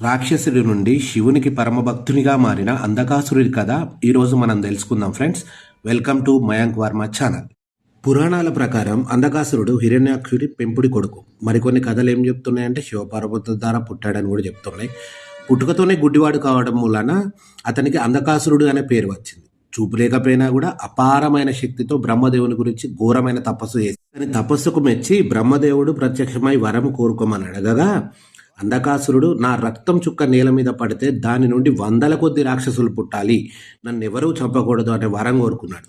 రాక్షసుడి నుండి శివునికి పరమభక్తునిగా మారిన అంధకాసురుడి కథ ఈరోజు మనం తెలుసుకుందాం friends. Welcome to Mayank Varma channel. పురాణాల ప్రకారం అంధకాసురుడు హిరణ్యాక్షుడి పెంపుడి కొడుకు. మరికొన్ని కథలు ఏం చెప్తున్నాయంటే శివపార్వతుల ద్వారా పుట్టాడని కూడా చెప్తున్నాయి. పుట్టుకతోనే గుడ్డివాడు కావడం వలన అతనికి అంధకాసురుడు అనే పేరు వచ్చింది. చూపు లేకపోయినా కూడా అపారమైన శక్తితో బ్రహ్మదేవుని గురించి ఘోరమైన తపస్సు చేసి తపస్సుకు మెచ్చి బ్రహ్మదేవుడు ప్రత్యక్షమై వరం కోరుకోమని అడగగా అంధకాసురుడు నా రక్తం చుక్క నేల మీద పడితే దాని నుండి వందల కొద్ది రాక్షసులు పుట్టాలి. నన్ను ఎవరూ చంపకూడదు అనే వరం కోరుకున్నాడు.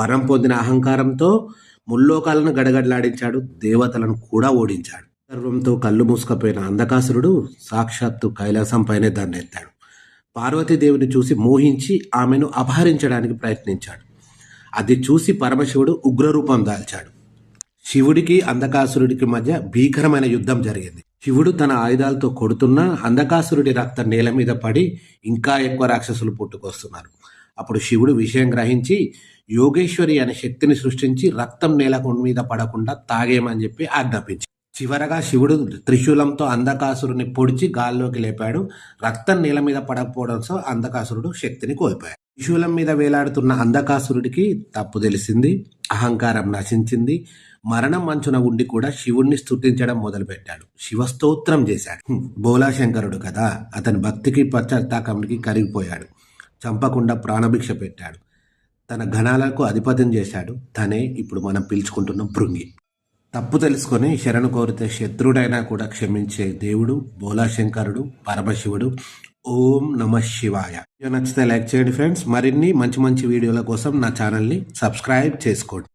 వరం పొందిన అహంకారంతో ముల్లోకాలను గడగడలాడించాడు. దేవతలను కూడా ఓడించాడు. గర్వంతో కళ్ళు మూసుకపోయిన అంధకాసురుడు సాక్షాత్తు కైలాసం పైనే దాన్ని ఎత్తాడు పార్వతీదేవిని చూసి మోహించి ఆమెను అపహరించడానికి ప్రయత్నించాడు. అది చూసి పరమశివుడు ఉగ్రరూపం దాల్చాడు. శివుడికి అంధకాసురుడికి మధ్య భీకరమైన యుద్ధం జరిగింది. శివుడు తన ఆయుధాలతో కొడుతున్నా అంధకాసురుడి రక్తం నేల మీద పడి ఇంకా ఎక్కువ రాక్షసులు పుట్టుకొస్తున్నారు. అప్పుడు శివుడు విషయం గ్రహించి యోగేశ్వరి అనే శక్తిని సృష్టించి రక్తం నేల మీద పడకుండా తాగేమని చెప్పి ఆజ్ఞాపించి చివరగా శివుడు త్రిశూలంతో అంధకాసురుని పొడిచి గాల్లోకి లేపాడు. రక్తం నేల మీద పడకపోవడంతో అంధకాసురుడు శక్తిని కోల్పోయాడు. త్రిశూలం మీద వేలాడుతున్న అంధకాసురుడికి తప్పు తెలిసింది. అహంకారం నశించింది. మరణం మంచున ఉండి కూడా శివుణ్ణి స్థుతించడం మొదలుపెట్టాడు. శివస్తోత్రం చేశాడు. బోలాశంకరుడు కదా అతని భక్తికి పశ్చాత్తాకానికి కరిగిపోయాడు. చంపకుండా ప్రాణభిక్ష పెట్టాడు. తన ఘనాలకు అధిపత్యం చేశాడు. తనే ఇప్పుడు మనం పిలుచుకుంటున్న భృంగి. తప్పు తెలుసుకొని శరణు కోరితే శత్రుడైనా కూడా క్షమించే దేవుడు బోలాశంకరుడు పరమశివుడు ఓం నమ శివాయ. వీడియో నచ్చితే లైక్ చేయండి ఫ్రెండ్స్ మరిన్ని మంచి మంచి వీడియోల కోసం నా ఛానల్ని సబ్స్క్రైబ్ చేసుకోండి.